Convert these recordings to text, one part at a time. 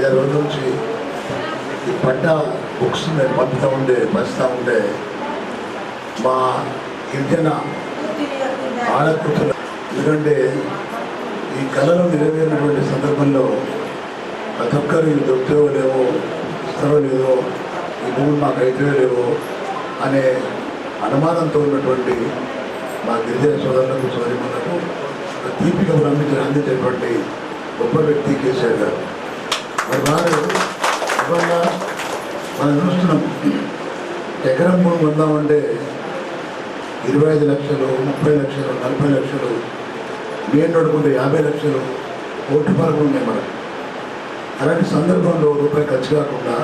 ఐదారు రోజుల నుంచి ఈ పట్ట బుక్స్ నేను పంపుతూ ఉండే పంచుతూ ఉండే. మా గిరిజన ఆడకూతులు ఎందుకంటే ఈ కళలు నెరవేరినటువంటి సందర్భంలో ప్రతి ఒక్కరు ఇది దొరుకుతాయో లేవో ఇస్తారో లేదో ఈ భూమి మాకు అయితే లేవో అనే అనుమానంతో ఉన్నటువంటి మా గిరిజన సోదరులకు సోదరిమణులకు మనకు దీపిక బ్రహ్మించి అందించేటువంటి గొప్ప వ్యక్తి కేసీఆర్ గారు. మరి వారు ఇవాళ మనం చూస్తున్నాం. ఎకరం భూమి పొందామంటే ఇరవై ఐదు లక్షలు ముప్పై లక్షలు నలభై లక్షలు మెయిన్ నడుకుంటే యాభై లక్షలు ఓటు పరకు ఉన్నాయి మనం అలాంటి సందర్భంలో రూపాయి ఖర్చు కాకుండా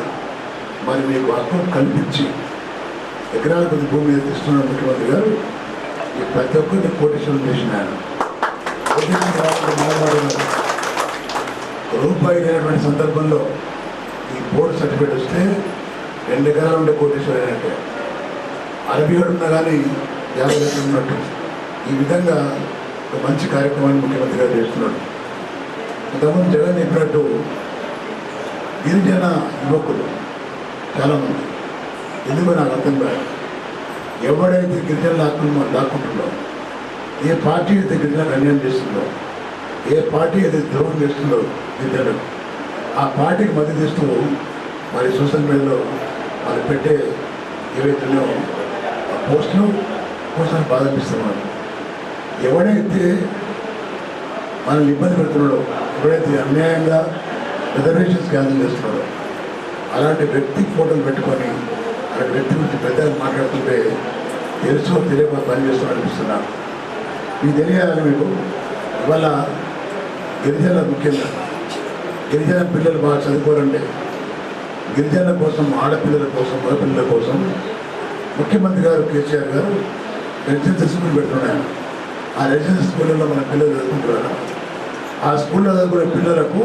మరి మీకు హక్కు కల్పించి ఎకరాల కొద్ది భూమి మీద తీసుకున్న ముఖ్యమంత్రి గారు. ఈ ప్రతి ఒక్కరిని కోటేశ్వరం చేసిన ఆయన. రూపాయి సందర్భంలో ఈ బోర్డు సర్టిఫికేట్ వస్తే రెండు ఎకరాలు ఉండే కోటేశ్వరం అంటే అరవై ఏడు ఉన్నా కానీ యాభై లక్షలు ఉన్నట్టు. ఈ విధంగా ఒక మంచి కార్యక్రమాన్ని ముఖ్యమంత్రి గారు చేస్తున్నాడు. ఇంతకుముందు జగన్ చెప్పినట్టు గిరిజన యువకులు చాలామంది. ఎందుకో నాకు అర్థం కాదు. ఎవడైతే గిరిజన లాక్కుని లాక్కుంటుందో ఏ పార్టీ అయితే గిరిజనకు అన్యాయం చేస్తుందో ఏ పార్టీ అయితే ద్రోహం చేస్తుందో విద్యను ఆ పార్టీకి మద్దతు ఇస్తూ మరి సోషల్ మీడియాలో వాళ్ళు పెట్టే ఏవైతున్నాయో ఆ పోస్టులు కోసం బాధ అనిపిస్తున్నారు ఎవడైతే మనల్ని ఇబ్బంది పెడుతున్నాడో ఎవడైతే అన్యాయంగా రిజర్వేషన్స్ క్యాన్సిల్ చేస్తున్నాడో అలాంటి వ్యక్తి ఫోటోలు పెట్టుకొని అలాంటి వ్యక్తి గురించి పెద్దగా మాట్లాడుతుంటే తెలుసో తెలియక పని చేస్తూ అనిపిస్తున్నారు మీకు తెలియాలని మీకు? ఇవాళ గిరిజనుల ముఖ్యంగా. గిరిజన పిల్లలు బాగా చదువుకోరండి గిరిజనుల కోసం ఆడపిల్లల కోసం మగపిల్లల కోసం ముఖ్యమంత్రి గారు కేసీఆర్ గారు రెసిడెన్షియల్ స్కూల్ పెట్టున్నాయి ఆ రెసిడెన్షియల్ స్కూళ్ళలో మన పిల్లలు చదువుకుంటున్నారు? ఆ స్కూల్లో చదువుకునే పిల్లలకు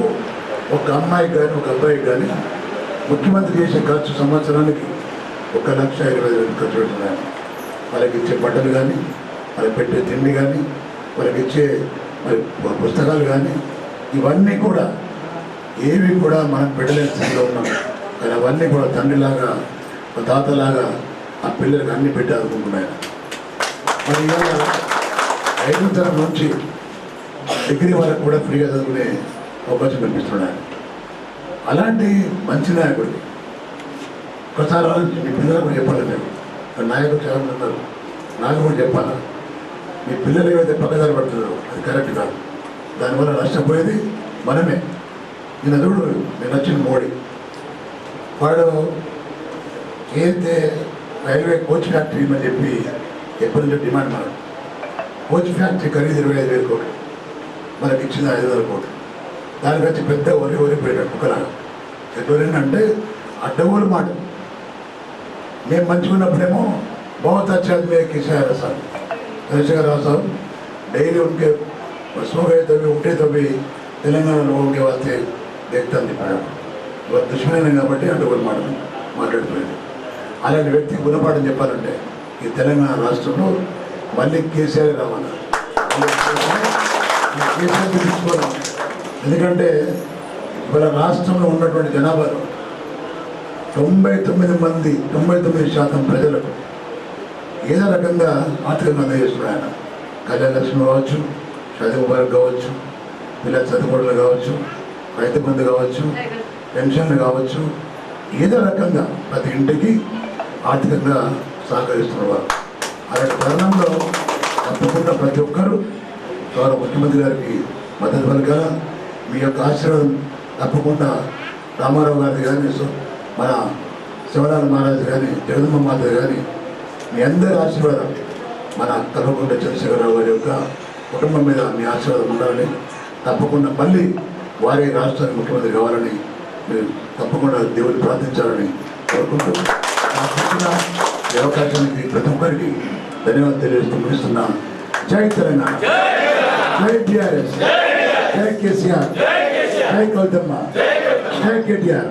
ఒక అమ్మాయికి కానీ ఒక అబ్బాయికి కానీ ముఖ్యమంత్రి చేసే ఖర్చు సంవత్సరానికి ఒక లక్ష ఇరవై వేలు ఖర్చు పెట్టున్నాయి వాళ్ళకి ఇచ్చే బట్టలు కానీ వాళ్ళకి పెట్టే తిండి కానీ వాళ్ళకి ఇచ్చే మరి పుస్తకాలు కానీ ఇవన్నీ కూడా ఏవి కూడా మనం పెట్టలేని స్థితిలో ఉన్నాం. కానీ అవన్నీ కూడా తండ్రిలాగా ఒక తాతలాగా ఆ పిల్లలకు అన్ని పెట్టాలనుకుంటున్నాయి మరి ఇవాళ ఐదు తరం నుంచి డిగ్రీ వరకు కూడా ఫ్రీగా చదువుకునే అవకాశం కల్పిస్తున్నాడు. అలాంటి మంచి నాయకుడు ఒకసారి ఆలోచించి మీ పిల్లలకు చెప్పాలి. నేను నాయకుడు చాలా మంది ఉన్నారు. నాకు కూడా చెప్పాలా? మీ పిల్లలు ఏవైతే పక్కదారి పడుతున్నారో అది కరెక్ట్ కాదు దానివల్ల నష్టపోయేది మనమే నేను చూడు నేను వచ్చిన మోడీ వాడు ఏదైతే రైల్వే కోచ్ ఫ్యాక్టరీ అని చెప్పి ఎప్పటి నుంచో డిమాండ్ మనకు కోచ్ ఫ్యాక్టరీ ఖరీదు ఇరవై ఐదు వేల కోట్లు మనకి ఇచ్చింది ఐదు వేల కోట్లు దానికి వచ్చి పెద్ద ఒరి ఒరిపోయాడు కుక్కలాగా ఎటువంటి అంటే అడ్డగోలు మాట మేము మంచుకున్నప్పుడేమో बहुत अच्छा आदमी है किसा है साहब తరచుగా రాస్తారు డైలీ ఉంటే పశ్చిమకాయ తవ్వి ఉంటే తవ్వి తెలంగాణలో ఉంటే వస్తే వ్యక్తాన్ని ఇవాళ దుష్మైన కాబట్టి అటువంటి మాట మాట్లాడిపోయింది అలాంటి వ్యక్తికి గుణపాఠం చెప్పాలంటే ఈ తెలంగాణ రాష్ట్రంలో మళ్ళీ కేసీఆర్ రావాలి. కేసీఆర్ ఎందుకంటే ఇవాళ రాష్ట్రంలో ఉన్నటువంటి జనాభాలో తొంభై తొమ్మిది మంది తొంభై తొమ్మిది శాతం ప్రజలకు ఏదో రకంగా ఆర్థికంగా అందజేస్తున్నాడు ఆయన. కళ్యాణ లక్ష్మి కావచ్చు చదువు ముబారక్ కావచ్చు పిల్లల చదువుకోడలు కావచ్చు రైతు బంధు కావచ్చు పెన్షన్లు కావచ్చు ఏదో రకంగా ప్రతి ఇంటికి ఆర్థికంగా సహకరిస్తున్న వారు. అలాంటి తరుణంలో తప్పకుండా ప్రతి ఒక్కరూ గౌరవ ముఖ్యమంత్రి గారికి మద్దతు పలకాల? మీ యొక్క ఆశీర్వాదం తప్పకుండా రామారావు గారిది కానీ మన శివలాల్ మహారాజు కానీ జగదమ్మ మాత కానీ మీ అందరి ఆశీర్వాదం మన కల్వకుంట చంద్రశేఖరరావు గారి యొక్క కుటుంబం మీద మీ ఆశీర్వాదం ఉండాలని తప్పకుండా మళ్ళీ వారి రాష్ట్రానికి ముఖ్యమంత్రి కావాలని మీరు తప్పకుండా దేవుని ప్రార్థించాలని కోరుకుంటూ నాకు ఇచ్చిన ఈ అవకాశానికి ప్రతి ఒక్కరికి ధన్యవాదాలు తెలియజేస్తూ ముగిస్తున్నా. జై తెలంగాణ. జై టిఆర్ఎస్. జై కేసీఆర్. జై కవితమ్మ జై కేటీఆర్.